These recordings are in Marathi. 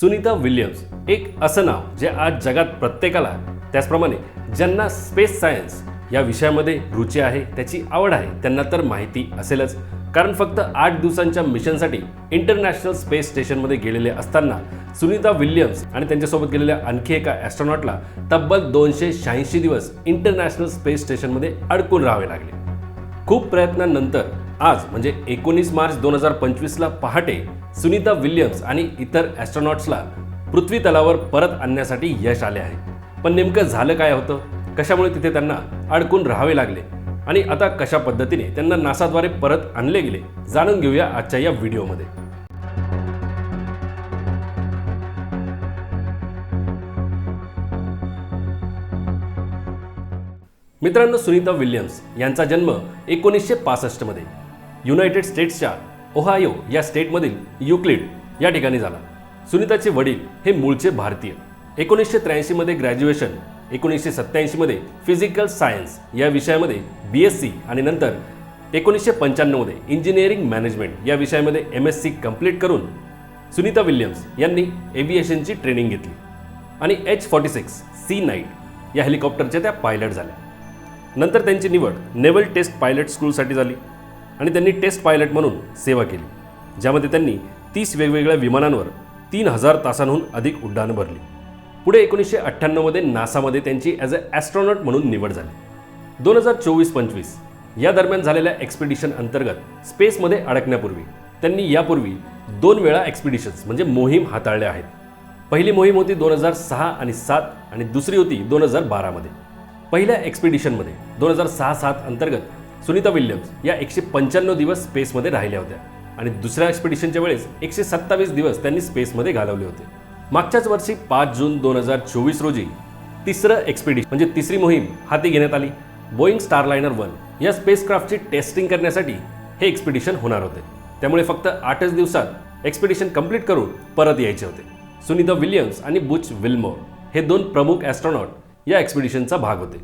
सुनीता विल्यम्स एक असं नाव जे आज जगात प्रत्येकाला त्याचप्रमाणे ज्यांना स्पेस सायन्स या विषयामध्ये रुची आहे त्याची आवड आहे त्यांना तर माहिती असेलच. कारण फक्त आठ दिवसांच्या मिशनसाठी इंटरनॅशनल स्पेस स्टेशनमध्ये गेलेले असताना सुनीता विल्यम्स आणि त्यांच्यासोबत गेलेल्या आणखी एका ॲस्ट्रॉनॉटला तब्बल दोनशे शहाऐंशी दिवस इंटरनॅशनल स्पेस स्टेशनमध्ये अडकून राहावे लागले. खूप प्रयत्नांनंतर आज म्हणजे एकोणीस मार्च दोन हजार पंचवीसला पहाटे सुनीता विल्यम्स आणि इतर ॲस्ट्रॉनॉट्सला पृथ्वी तलावर परत आणण्यासाठी यश आले आहे. पण नेमकं झालं काय होतं? कशामुळे तिथे त्यांना अडकून राहावे लागले? आणि आता कशा पद्धतीने त्यांना नासाद्वारे परत आणले गेले? जाणून घेऊया आजच्या या व्हिडिओमध्ये. मित्रांनो सुनीता विल्यम्स यांचा जन्म एकोणीसशे पासष्टमध्ये युनायटेड स्टेट्सच्या ओहायो या स्टेटमधील युक्लिड या ठिकाणी झाला. सुनीताचे वडील हे मूळचे भारतीय. एकोणीसशे त्र्याऐंशीमध्ये ग्रॅज्युएशन एकोणीसशे सत्त्याऐंशीमध्ये फिजिकल सायन्स या विषयामध्ये बी एस सी आणि नंतर एकोणीसशे पंच्याण्णवमध्ये इंजिनिअरिंग मॅनेजमेंट या विषयामध्ये एम एस सी कंप्लीट करून सुनीता विल्यम्स यांनी एव्हिएशनची ट्रेनिंग घेतली आणि H forty six Sea Knight या हेलिकॉप्टरच्या त्या पायलट झाल्या. नंतर त्यांची निवड नेव्हल टेस्ट पायलट स्कूलसाठी झाली आणि त्यांनी टेस्ट पायलट म्हणून सेवा केली ज्यामध्ये त्यांनी तीस वेगवेगळ्या विमानांवर तीन हजार तासांहून अधिक उड्डाणं भरली. पुढे एकोणीसशे अठ्ठ्याण्णवमध्ये नासामध्ये त्यांची ॲज अ ॲस्ट्रॉनॉट म्हणून निवड झाली. दोन हजार चोवीस पंचवीस या दरम्यान झालेल्या एक्सपिडिशन अंतर्गत स्पेसमध्ये अडकण्यापूर्वी त्यांनी यापूर्वी दोन वेळा एक्सपिडिशन्स म्हणजे मोहीम हाताळल्या आहेत. पहिली मोहीम होती दोन हजार सहा आणि सात आणि दुसरी होती दोन हजार बारामध्ये. पहिल्या एक्सपिडिशनमध्ये दोन हजार सहा सात अंतर्गत सुनीता विल्यम्स या एकशे पंच्याण्णव दिवस स्पेसमध्ये राहिल्या होत्या आणि दुसऱ्या एक्सपिडिशनच्या वेळेस एकशे सत्तावीस दिवस त्यांनी स्पेसमध्ये घालवले होते. मागच्याच वर्षी पाच जून दोन हजार चोवीस रोजी तिसरं एक्सपिडिशन म्हणजे तिसरी मोहीम हाती घेण्यात आली. बोईंग स्टारलायनर वन या स्पेसक्राफ्टची टेस्टिंग करण्यासाठी हे एक्सपिडिशन होणार होते. त्यामुळे फक्त आठच दिवसात एक्सपिडिशन कंप्लीट करून परत यायचे होते. सुनीता विल्यम्स आणि बुच विल्मोर हे दोन प्रमुख ॲस्ट्रॉनॉट या एक्सपिडिशनचा भाग होते.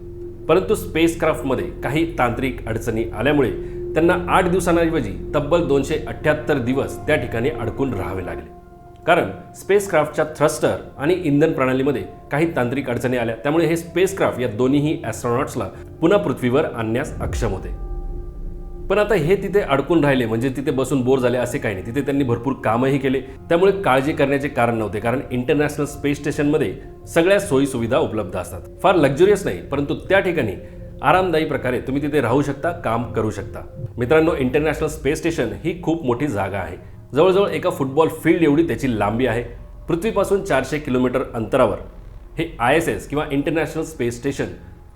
परंतु स्पेसक्राफ्टमध्ये काही तांत्रिक अडचणी आल्यामुळे त्यांना आठ दिवसांऐवजी तब्बल दोनशे अठ्ठ्याहत्तर दिवस त्या ठिकाणी अडकून राहावे लागले. कारण स्पेसक्राफ्टच्या थ्रस्टर आणि इंधन प्रणालीमध्ये काही तांत्रिक अडचणी आल्या. त्यामुळे हे स्पेसक्राफ्ट या दोन्हीही ॲस्ट्रॉनॉट्सला पुन्हा पृथ्वीवर आणण्यास अक्षम होते. पण आता हे तिथे अडकून राहिले म्हणजे तिथे बसून बोर झाले असे काही नाही. तिथे त्यांनी भरपूर कामही केले. त्यामुळे काळजी करण्याचे कारण नव्हते. कारण इंटरनॅशनल स्पेस स्टेशनमध्ये सगळ्या सोयीसुविधा उपलब्ध असतात. फार लक्झुरियस नाही परंतु त्या ठिकाणी आरामदायी प्रकारे तुम्ही तिथे राहू शकता काम करू शकता. मित्रांनो इंटरनॅशनल स्पेस स्टेशन ही खूप मोठी जागा आहे. जवळजवळ एका फुटबॉल फील्ड एवढी त्याची लांबी आहे. पृथ्वीपासून चारशे किलोमीटर अंतरावर. हे आय एस एस किंवा इंटरनॅशनल स्पेस स्टेशन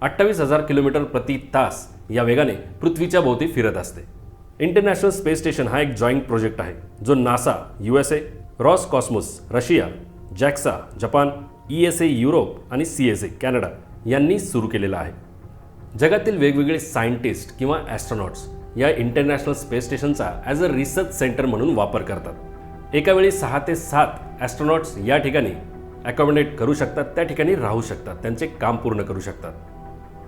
अठ्ठावीस हजार किलोमीटर प्रति तास या वेगाने पृथ्वीच्या भोवती फिरत असते. इंटरनॅशनल स्पेस स्टेशन हा एक जॉईंट प्रोजेक्ट आहे जो NASA U S A Roscosmos Russia JAXA Japan E S A Europe आणि सी एस ए कॅनडा यांनी सुरू केलेला आहे. जगातील वेगवेगळे सायंटिस्ट किंवा ॲस्ट्रॉनॉट्स या इंटरनॅशनल स्पेस स्टेशनचा ॲज अ रिसर्च सेंटर म्हणून वापर करतात. एकावेळी सहा ते सात ॲस्ट्रॉनॉट्स या ठिकाणी अकॉमोडेट करू शकतात त्या ठिकाणी राहू शकतात त्यांचे काम पूर्ण करू शकतात.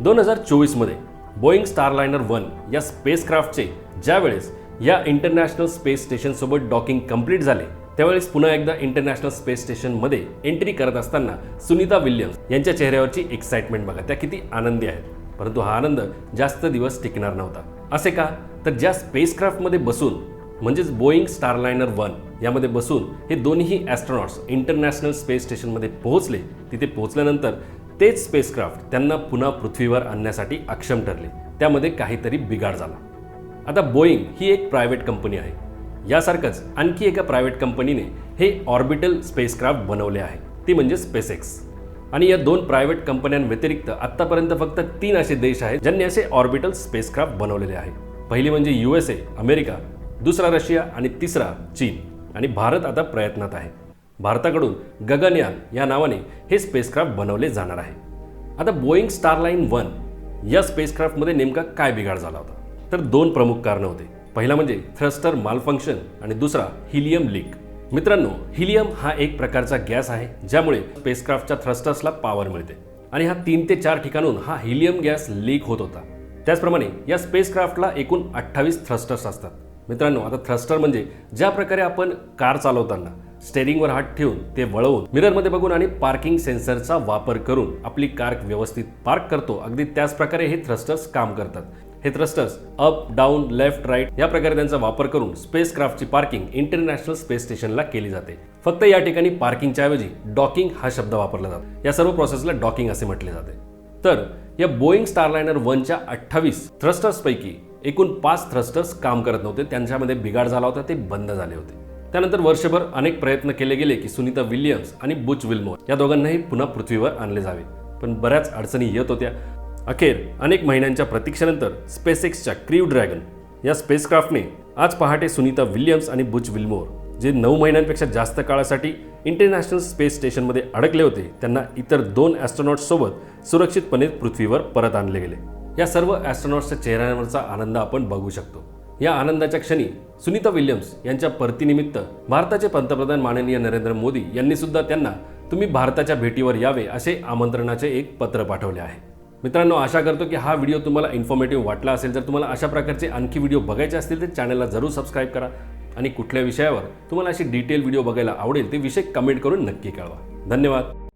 दोन हजार चोवीसमध्ये बोईंग स्टारलायनर वन या स्पेसक्राफ्टचे ज्यावेळेस या इंटरनॅशनल स्पेस स्टेशनसोबत डॉकिंग कंप्लीट झाले त्यावेळेस पुन्हा एकदा इंटरनॅशनल स्पेस स्टेशनमध्ये एंट्री करत असताना सुनीता विल्यम्स यांच्या चेहऱ्यावरची एक्साइटमेंट बघा. त्या किती आनंदी आहेत. परंतु हा आनंद जास्त दिवस टिकणार नव्हता. असे का? तर ज्या स्पेसक्राफ्टमध्ये बसून म्हणजेच बोईंग स्टारलायनर वन यामध्ये बसून हे दोन्ही ॲस्ट्रॉनॉट्स इंटरनॅशनल स्पेस स्टेशनमध्ये पोहोचले. तिथे पोहोचल्यानंतर तेच स्पेसक्राफ्ट त्यांना पुन्हा पृथ्वीवर आणण्यासाठी अक्षम ठरले. त्यामध्ये काहीतरी बिघाड झाला. आता बोईंग ही एक प्रायव्हेट कंपनी आहे. यासारखंच आणखी एका प्रायव्हेट कंपनीने हे ऑर्बिटल स्पेसक्राफ्ट बनवले आहे. ती म्हणजे स्पेसएक्स आणि या दोन प्रायव्हेट कंपन्यांव्यतिरिक्त आत्तापर्यंत फक्त तीन असे देश आहेत ज्यांनी असे ऑर्बिटल स्पेसक्राफ्ट बनवलेले आहे. पहिली म्हणजे यू एस ए अमेरिका दुसरा रशिया आणि तिसरा चीन. आणि भारत आता प्रयत्नात आहे. भारताकडून गगनयान या नावाने हे स्पेसक्राफ्ट बनवले जाणार आहे. आता बोईंग स्टारलाईन वन या स्पेसक्राफ्टमध्ये नेमका काय बिघाड झाला होता? तर दोन प्रमुख कारणं होते. पहिला म्हणजे थ्रस्टर मालफंक्शन आणि दुसरा हिलियम लीक. मित्रांनो हिलियम हा एक प्रकारचा गॅस आहे ज्यामुळे स्पेसक्राफ्टच्या थ्रस्टर्सला पॉवर मिळते. आणि हा तीन ते चार ठिकाणून हा हिलियम गॅस लीक होत होता. त्याचप्रमाणे या स्पेसक्राफ्टला एकूण अठ्ठावीस थ्रस्टर्स असतात. मित्रांनो आता थ्रस्टर म्हणजे ज्या प्रकारे आपण कार चालवताना स्टेरिंगवर हात ठेवून ते वळवून मिररमध्ये बघून आणि पार्किंग सेन्सरचा वापर करून आपली कार व्यवस्थित पार्क करतो अगदी त्याच प्रकारे हे थ्रस्टर्स काम करतात. हे thrusters up down left right या प्रकारे त्यांचा वापर करून स्पेस क्राफ्टची पार्किंग इंटरनॅशनल स्पेस स्टेशनला केली जाते. फक्त या ठिकाणी पार्किंगच्या ऐवजी डॉकिंग हा शब्द वापरला जातो. या सर्व प्रोसेसला डॉकिंग असे म्हटले जाते. तर या बोईंग स्टारलायनर वनच्या अठ्ठावीस थ्रस्टर्सपैकी एकूण पाच थ्रस्टर्स काम करत नव्हते. त्यांच्यामध्ये बिघाड झाला होता ते बंद झाले होते. त्यानंतर वर्षभर अनेक प्रयत्न केले गेले की सुनीता विल्यम्स आणि बुच विल्मो या दोघांनाही पुन्हा पृथ्वीवर आणले जावे. पण बऱ्याच अडचणी येत होत्या. अखेर अनेक महिन्यांच्या प्रतीक्षेनंतर स्पेसएक्सच्या क्रीव ड्रॅगन या स्पेसक्राफ्टने आज पहाटे सुनीता विल्यम्स आणि बुच विल्मोर जे नऊ महिन्यांपेक्षा जास्त काळासाठी इंटरनॅशनल स्पेस स्टेशनमध्ये अडकले होते त्यांना इतर दोन ॲस्ट्रॉनॉट्ससोबत सुरक्षितपणे पृथ्वीवर परत आणले गेले. या सर्व ॲस्ट्रॉनॉट्सच्या चेहऱ्यांवरचा आनंद आपण बघू शकतो. या आनंदाच्या क्षणी सुनीता विल्यम्स यांच्या परतीनिमित्त भारताचे पंतप्रधान माननीय नरेंद्र मोदी यांनी सुद्धा त्यांना तुम्ही भारताच्या भेटीवर यावे असे आमंत्रणाचे एक पत्र पाठवले आहे. मित्रांनो आशा करतो की हा व्हिडिओ तुम्हाला इन्फॉर्मेटिव्ह वाटला असेल. जर तुम्हाला अशा प्रकारचे आणखी व्हिडिओ बघायचे असतील तर चॅनलला जरूर सबस्क्राईब करा. आणि कुठल्या विषयावर तुम्हाला अशी डिटेल व्हिडिओ बघायला आवडेल ते विषय कमेंट करून नक्की कळवा. धन्यवाद.